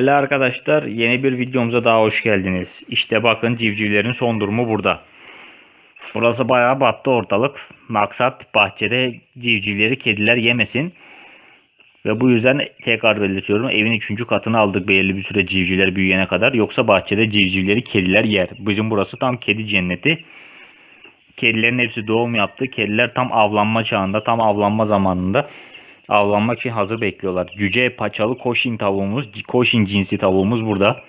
Değerli arkadaşlar yeni bir videomuza daha hoş geldiniz. İşte bakın civcivlerin son durumu burada. Burası bayağı battı ortalık. Maksat bahçede civcivleri kediler yemesin. Ve bu yüzden tekrar belirtiyorum evin 3. katını aldık belirli bir süre civcivler büyüyene kadar. Yoksa bahçede civcivleri kediler yer. Bizim burası tam kedi cenneti. Kedilerin hepsi doğum yaptı. Kediler tam avlanma çağında, tam avlanma zamanında avlanmak için hazır bekliyorlar. Cüce paçalı koşin tavuğumuz, koşin cinsi tavuğumuz burada.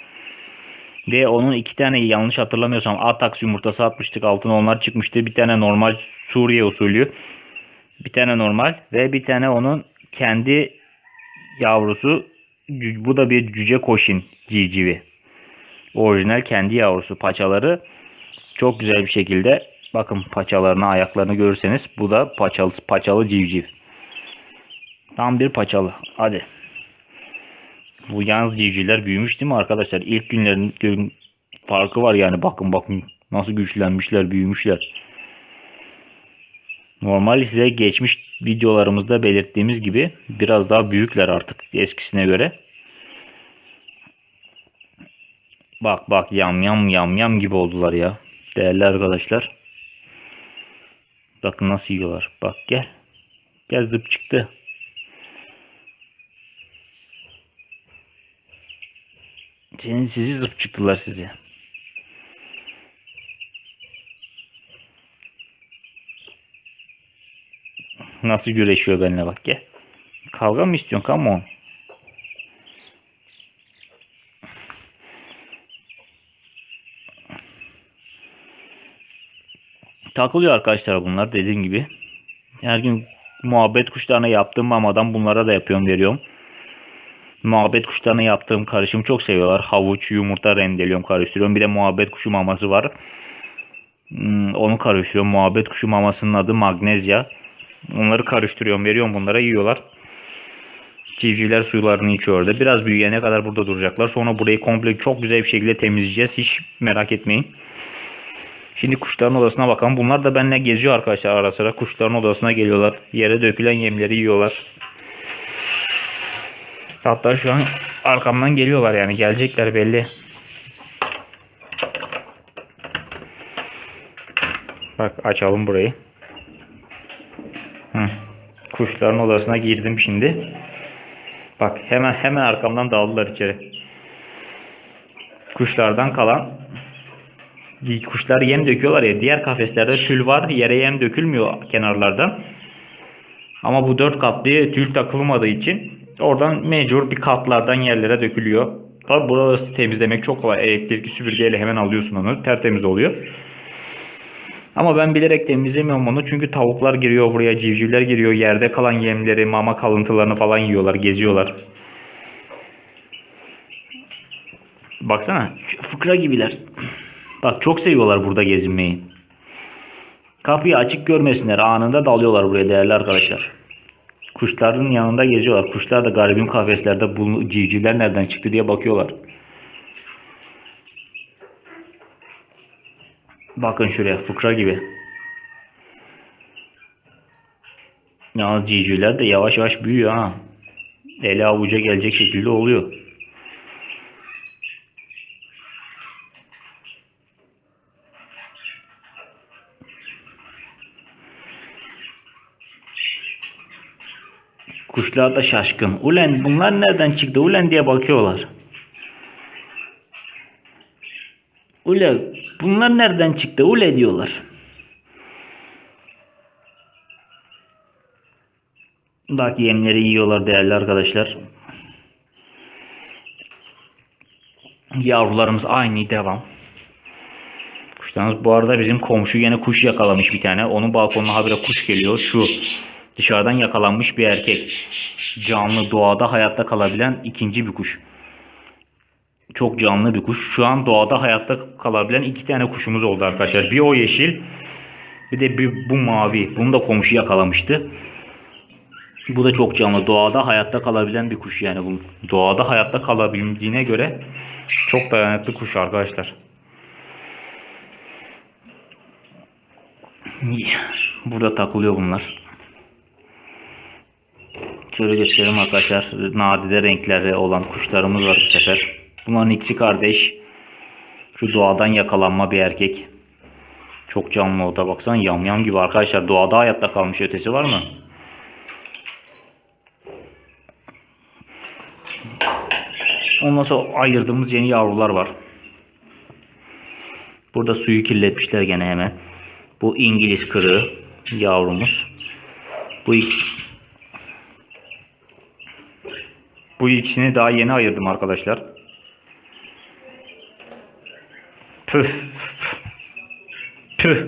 Ve onun iki tane yanlış hatırlamıyorsam Atax yumurtası atmıştık. Altına onlar çıkmıştı. Bir tane normal Suriye usulü. Bir tane normal ve bir tane onun kendi yavrusu. Bu da bir cüce koşin civcivi. Orijinal kendi yavrusu. Paçaları çok güzel bir şekilde bakın paçalarını ayaklarını görürseniz bu da paçalı, paçalı civciv. Tam bir paçalı. Hadi. Bu yalnız civcivler büyümüş değil mi arkadaşlar? İlk günlerin gün farkı var yani. Bakın bakın nasıl güçlenmişler, büyümüşler. Normal size geçmiş videolarımızda belirttiğimiz gibi biraz daha büyükler artık eskisine göre. Bak bak yam yam yam yam gibi oldular ya. Değerli arkadaşlar. Bakın nasıl yiyorlar. Bak gel. Gel zıp çıktı. Senin sizi zıp çıktılar sizi. Nasıl güreşiyor benimle bak gel. Kavga mı istiyorsun? Come on. Takılıyor arkadaşlar bunlar dediğim gibi. Her gün muhabbet kuşlarına yaptığım mamadan bunlara da yapıyorum veriyorum. Muhabbet kuşlarına yaptığım karışım çok seviyorlar. Havuç, yumurta rendeliyorum, karıştırıyorum. Bir de muhabbet kuşu maması var. Hmm, onu karıştırıyorum. Muhabbet kuşu mamasının adı magnezya. Onları karıştırıyorum, veriyorum bunlara yiyorlar. Civcivler suylarını içiyor orada. Biraz büyüyene kadar burada duracaklar. Sonra burayı komple çok güzel bir şekilde temizleyeceğiz. Hiç merak etmeyin. Şimdi kuşların odasına bakalım. Bunlar da benimle geziyor arkadaşlar ara sıra. Kuşların odasına geliyorlar. Yere dökülen yemleri yiyorlar. Hatta şu an arkamdan geliyorlar yani. Gelecekler belli. Bak açalım burayı. Hı. Kuşların odasına girdim şimdi. Bak hemen hemen arkamdan daldılar içeri. Kuşlardan kalan kuşlar yem döküyorlar ya. Diğer kafeslerde tül var. Yere yem dökülmüyor kenarlardan. Ama bu dört katlı tül takılmadığı için oradan mecbur bir katlardan yerlere dökülüyor. Tabi burası temizlemek çok kolay. Elektrikli süpürgeyle hemen alıyorsun onu. Tertemiz oluyor. Ama ben bilerek temizlemiyorum onu. Çünkü tavuklar giriyor buraya. Civcivler giriyor. Yerde kalan yemleri, mama kalıntılarını falan yiyorlar. Geziyorlar. Baksana. Fıkra gibiler. Bak çok seviyorlar burada gezinmeyi. Kapıyı açık görmesinler. Anında dalıyorlar buraya değerli arkadaşlar. Kuşların yanında geziyorlar. Kuşlar da garibim kafeslerde bu civcivler nereden çıktı diye bakıyorlar. Bakın şuraya fıkra gibi. Yalnız civcivler de yavaş yavaş büyüyor ha. Eli avuca gelecek şekilde oluyor. Kuşlar da şaşkın. Ulen bunlar nereden çıktı? Ulen diye bakıyorlar. Ule bunlar nereden çıktı? Ule diyorlar. Bak yemleri yiyorlar değerli arkadaşlar. Yavrularımız aynı devam. Kuşlarımız bu arada bizim komşu yine kuş yakalamış bir tane. Onun balkonuna habire kuş geliyor. Şu dışarıdan yakalanmış bir erkek. Canlı doğada hayatta kalabilen ikinci bir kuş. Çok canlı bir kuş. Şu an doğada hayatta kalabilen iki tane kuşumuz oldu arkadaşlar. Bir o yeşil bir de bir bu mavi. Bunu da komşu yakalamıştı. Bu da çok canlı. Doğada hayatta kalabilen bir kuş yani bu. Doğada hayatta kalabildiğine göre çok dayanıklı kuş arkadaşlar. Burada takılıyor bunlar. Şöyle göstereyim arkadaşlar. Nadide renkleri olan kuşlarımız var bu sefer. Bunların ikisi kardeş. Şu doğadan yakalanma bir erkek. Çok canlı o da baksan yamyam gibi arkadaşlar. Doğada hayatta kalmış ötesi var mı? Ondan sonra ayırdığımız yeni yavrular var. Burada suyu kirletmişler gene hemen. Bu İngiliz kırığı yavrumuz. Bu ikisi bu ikisini daha yeni ayırdım arkadaşlar. Püh. Püh.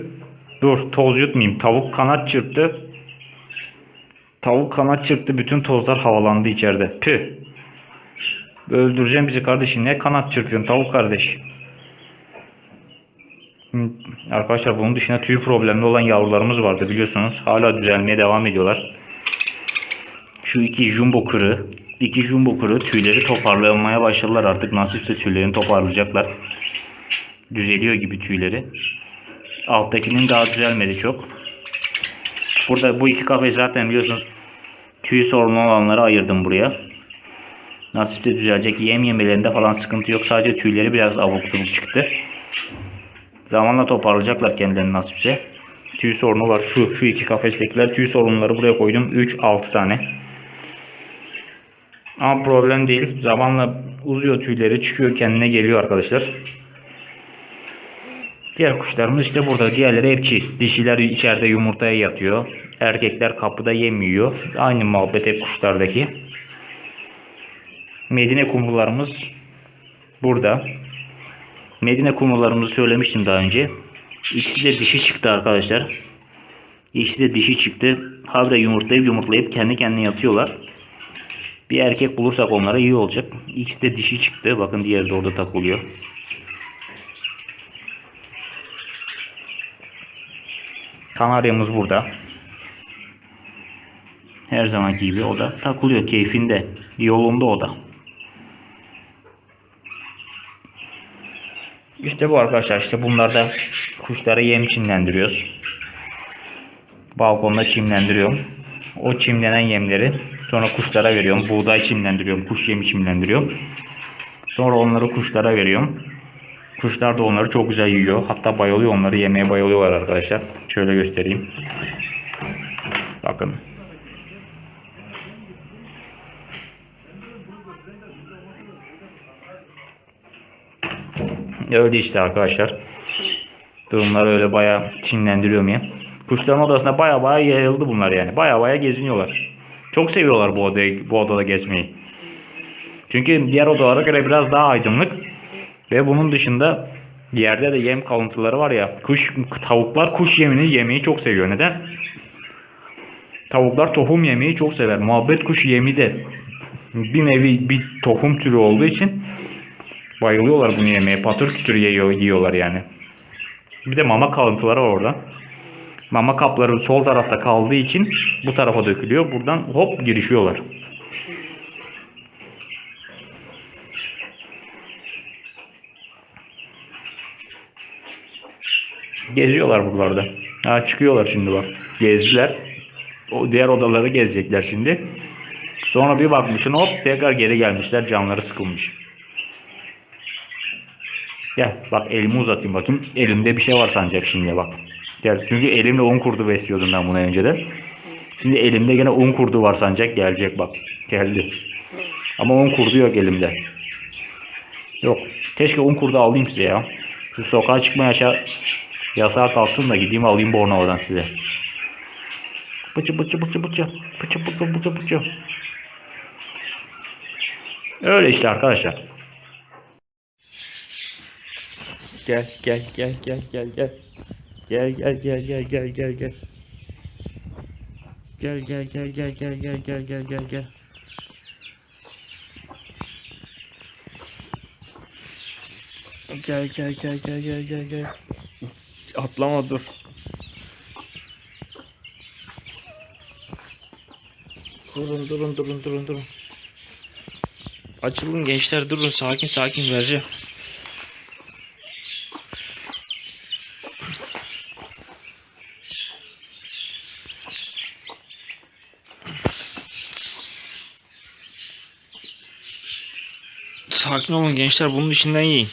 Dur toz yutmayayım. Tavuk kanat çırptı. Tavuk kanat çırptı. Bütün tozlar havalandı içeride. Püh. Öldüreceğim bizi kardeşim. Ne kanat çırpıyorsun tavuk kardeş. Arkadaşlar bunun dışında tüy problemli olan yavrularımız vardı biliyorsunuz. Hala düzelmeye devam ediyorlar. Şu iki jumbo kırı, iki jumbo kırı tüyleri toparlamaya başladılar artık. Nasipse tüylerini toparlayacaklar. Düzeliyor gibi tüyleri. Alttakinin daha düzelmedi çok. Burada bu iki kafes zaten biliyorsunuz tüy sorunu olanları ayırdım buraya. Nasipse düzelecek. Yem yemelerinde falan sıkıntı yok. Sadece tüyleri biraz abuk subuk çıktı. Zamanla toparlayacaklar kendilerini nasipse. Tüy sorunu var. Şu şu iki kafestekiler tüy sorunları buraya koydum. 3 6 tane. Ama problem değil. Zamanla uzuyor tüyleri, çıkıyor kendine geliyor arkadaşlar. Diğer kuşlarımız işte burada. Diğerleri hep çift. Dişiler içeride yumurtaya yatıyor. Erkekler kapıda yem yiyor. Aynı muhabbet hep kuşlardaki. Medine kumrularımız burada. Medine kumrularımızı söylemiştim daha önce. İkisi de dişi çıktı arkadaşlar. İkisi de dişi çıktı. Havre yumurtlayıp yumurtlayıp kendi kendine yatıyorlar. Bir erkek bulursak onlara iyi olacak. İkisi de dişi çıktı. Bakın diğeri de orada takılıyor. Kanaryamız burada. Her zaman gibi o da takılıyor keyfinde. Yolunda o da. İşte bu arkadaşlar işte bunlarda kuşlara yem çimlendiriyoruz. Balkonda çimlendiriyorum. O çimlenen yemleri sonra kuşlara veriyorum. Buğday çimlendiriyorum. Kuş yemi çimlendiriyorum. Sonra onları kuşlara veriyorum. Kuşlar da onları çok güzel yiyor. Hatta bayılıyor onları yemeye bayılıyorlar arkadaşlar. Şöyle göstereyim. Bakın. Öyle işte arkadaşlar. Durumlar öyle bayağı çimlendiriyorum ya. Kuşların odasında baya baya yayıldı bunlar yani. Baya baya geziniyorlar. Çok seviyorlar bu odayı, bu odada gezmeyi. Çünkü diğer odalara göre biraz daha aydınlık. Ve bunun dışında yerde de yem kalıntıları var ya. Kuş, tavuklar kuş yemini yemeyi çok seviyor. Neden? Tavuklar tohum yemeyi çok sever. Muhabbet kuşu yemi de bir nevi bir tohum türü olduğu için bayılıyorlar bunu yemeye. Patır kütür yiyor, yiyorlar yani. Bir de mama kalıntıları var orada. Mama kapları sol tarafta kaldığı için bu tarafa dökülüyor. Buradan hop girişiyorlar. Geziyorlar buralarda. Ha çıkıyorlar şimdi bak. Gezdiler. O diğer odaları gezecekler şimdi. Sonra bir bakmışsın hop tekrar geri gelmişler. Canları sıkılmış. Gel bak elimi uzatayım bakayım. Elimde bir şey var sanacak şimdi bak. Gel çünkü elimle un kurdu besliyordum ben bunu önceden. Şimdi elimde gene un kurdu var sanacak gelecek bak. Geldi. Ama un kurdu yok elimde. Yok. Keşke un kurdu alayım size ya. Şu sokağa çıkmaya aşağı yasağa kalsın da gideyim alayım Bornova'dan size. Bıçı bıçı bıçı bıçı. Bıçı bıçı bıçı bıçı. Öyle işte arkadaşlar. Gel gel gel gel gel gel. Gel gel gel gel gel gel gel. Gel gel gel gel gel gel gel gel gel gel. Gel gel gel gel gel gel gel. Atlama dur. Durun durun durun durun durun. Açılın gençler durun sakin sakin vereceğim. Sakin olun gençler bunun içinden yiyin.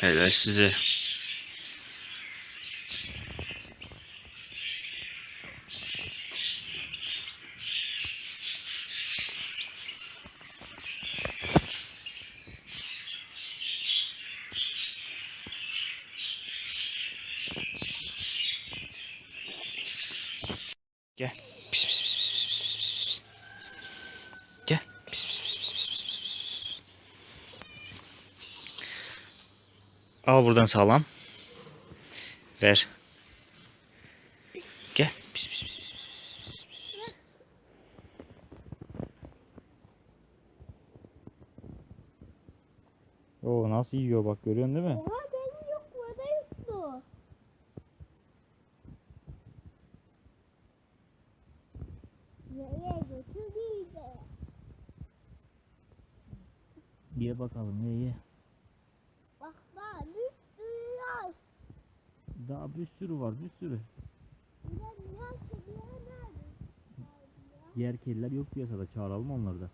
Helal size. Gel. Pis, pis, pis, pis, pis, pis. Gel. Pis, pis, pis, pis. Al buradan sağlam. Ver. Gel. Pis, pis, pis. Oo nasıl yiyor bak görüyorsun değil mi? Oha benim yok burada yoktu. Nereye götürdüydü? Ye bakalım ye ye. Bak daha bir sürü yaş. Daha bir sürü var bir sürü. Diğer kediler yok piyasada çağıralım onları da.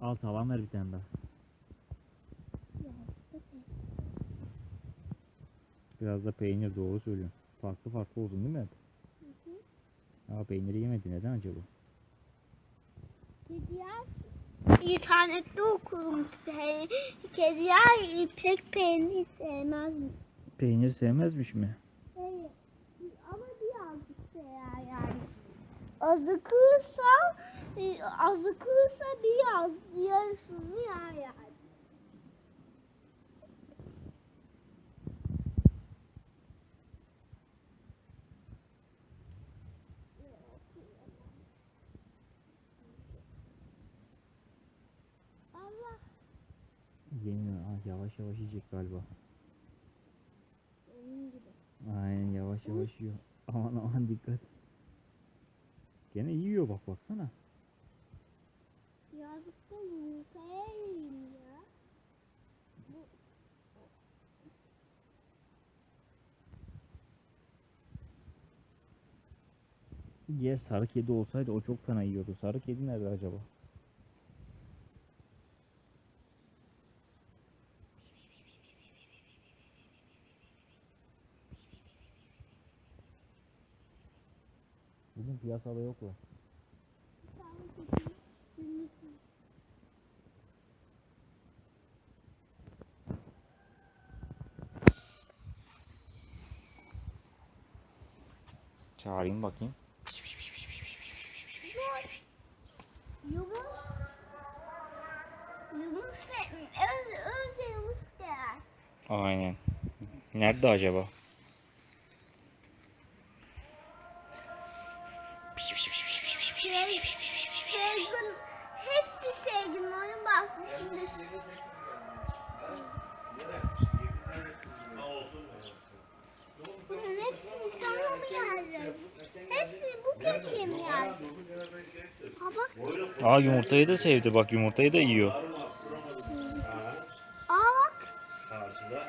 Al sağlam ver bir tane daha. Biraz da peynir doğru söylüyorsun. Farklı farklı olsun değil mi? Aa peyniri yemedi neden acaba? Kediler internette okurum. Kediler pek peynir sevmezmiş. Peynir sevmezmiş mi? Hayır. Ama birazcık sever yani. Azıkırsa, e, azıkırsa biraz yarısını yer yani. Allah Yemiyor. Aa, yavaş yavaş yiyecek galiba. Aynen yavaş yavaş yiyor. Aman aman dikkat. Gene yiyor bak baksana. Birazcık da yumurtaya yiyeyim ya. Diğer sarı kedi olsaydı o çok fena yiyordu. Sarı kedi nerede acaba? Bugün piyasada kedi günlük Çağırayım bakayım. Yunus. Yunus öz, öz Yunus der. Aynen. Nerede acaba? Bu? Ha bak, Aa yumurtayı da sevdi bak yumurtayı da yiyor. aa bak. Karşıda.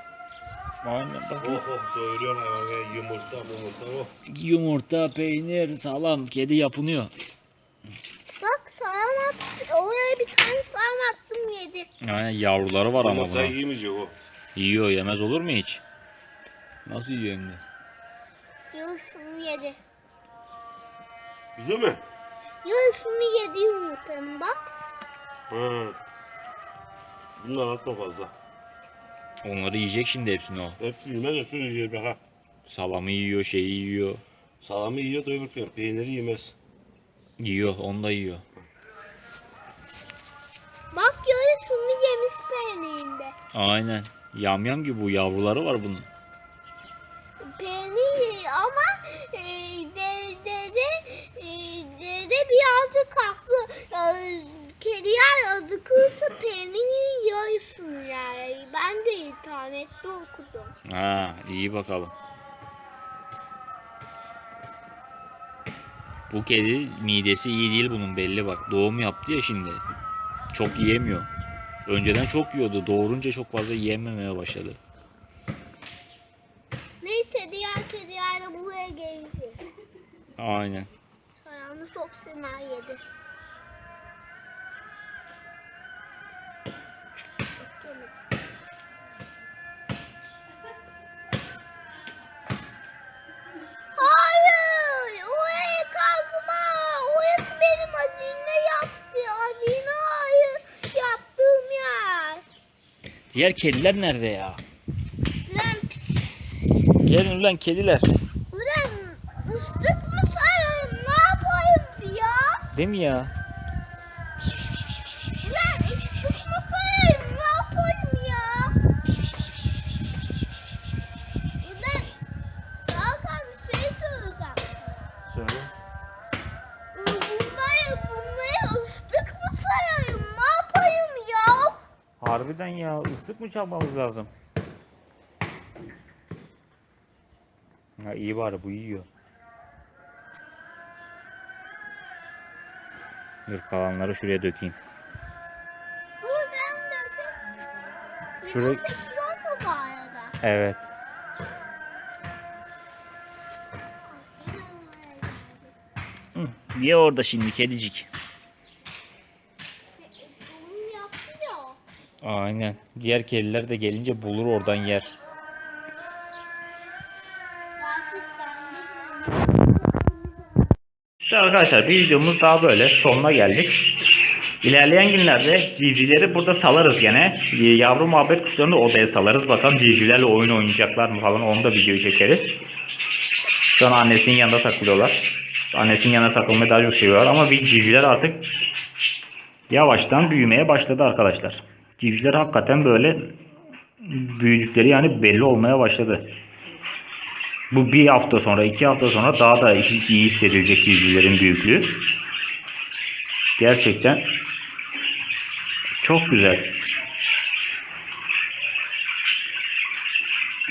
Aynen bak. Oh oh doyuruyorsun hayvanı. Yumurta yumurta oh. Yumurta, peynir, salam, kedi yapınıyor. Bak salam attı. Oraya bir tane salam attım yedi. Aynen yavruları var ama Yumurtayı bunun. yemeyecek o. Yiyor yemez olur mu hiç? Nasıl yiyor hem de? Yarısını yedi. Biliyor musun? Yarısını yedi yumurtanın bak. Ha. Bundan atma fazla. Onları yiyecek şimdi hepsini o. Hepsi yemez, hepsini yiyor be ha. Salamı yiyor, şeyi yiyor. Salamı yiyor da öbür peyniri yemez. Yiyor, onu da yiyor. Bak yarısını yemiş peynirinde. Aynen. Yamyam gibi bu yavruları var bunun. Kediler acıkırsa peynirin yarısını yer. Ben de internette okudum. Ha, iyi bakalım. Bu kedi midesi iyi değil bunun belli bak. Doğum yaptı ya şimdi. Çok yiyemiyor. Önceden çok yiyordu. Doğurunca çok fazla yiyememeye başladı. Neyse diğer kediler de buraya gelecek. Aynen. Ayağını soksunlar yedi. Diğer kediler nerede ya? Lan, Gelin ulan kediler. lan ıslık mı sayarım? Ne yapayım ya? Değil mi ya? Harbiden ya ıslık mı çalmamız lazım? Ha iyi bari bu yiyor. Dur kalanları şuraya dökeyim. Dur ben de. Şuraya-? Evet. Hı, Ye orada şimdi kedicik. Doğum yaptı ya. Aynen. Diğer kediler de gelince bulur oradan yer. İşte arkadaşlar bir videomuz daha böyle sonuna geldik. İlerleyen günlerde civcivleri burada salarız gene. Yavru muhabbet kuşlarını odaya salarız. Bakalım civcivlerle oyun oynayacaklar mı falan onu da video çekeriz. Şu an annesinin yanında takılıyorlar. Annesinin yanına takılmayı daha çok seviyorlar ama bir civcivler artık yavaştan büyümeye başladı arkadaşlar. Civcivler hakikaten böyle büyüdükleri yani belli olmaya başladı. Bu bir hafta sonra, iki hafta sonra daha da iyi hissedilecek civcivlerin büyüklüğü. Gerçekten çok güzel.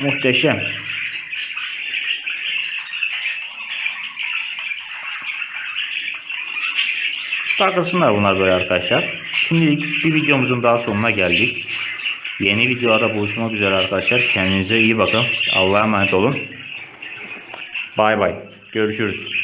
Muhteşem. Takılsınlar bunlar böyle arkadaşlar. Şimdilik bir videomuzun daha sonuna geldik. Yeni videoda buluşmak üzere arkadaşlar. Kendinize iyi bakın. Allah'a emanet olun. Bay bay. Görüşürüz.